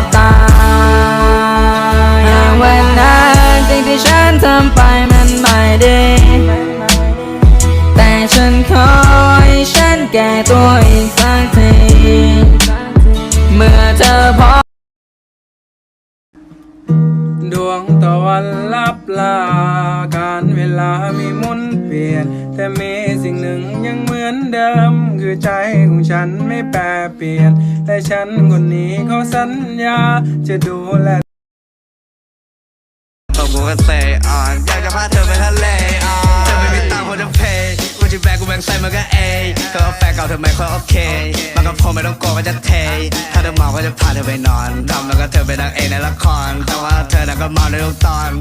บตาหากวันนั้นสิ่งที่ฉันทำไปมันไม่ดีแต่ฉันขอให้ฉันแก้ตัวอีกสักทีเมื่อเธอพบดวงตะวันลับลา การเวลามีมุนเปลี่ยน แต่มีสิ่งหนึ่งยัง คือใจของฉันไม่แปรเปลี่ยน และฉันคนนี้เขาสัญญาจะดูแลตกกูก็เตะอ่อนอยากจะพาเธอไปทะเลอ่อนเธอไม่มีตังค์พอจะเพย์กูจะแบกกูแบ่งใส่มันก็เอเธอเอาแฟนเก่าเธอไม่ค่อยโอเคมันก็พอไม่ต้องโกลัวก็จะเท ถ้าเธอเมาก็จะพาเธอไปนอนทำแล้วก็เธอไปนางเอกในละครแต่ว่าเธอน่ะก็เมาในทุกตอน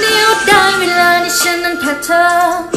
내 옷 따위 라는 신은 패턴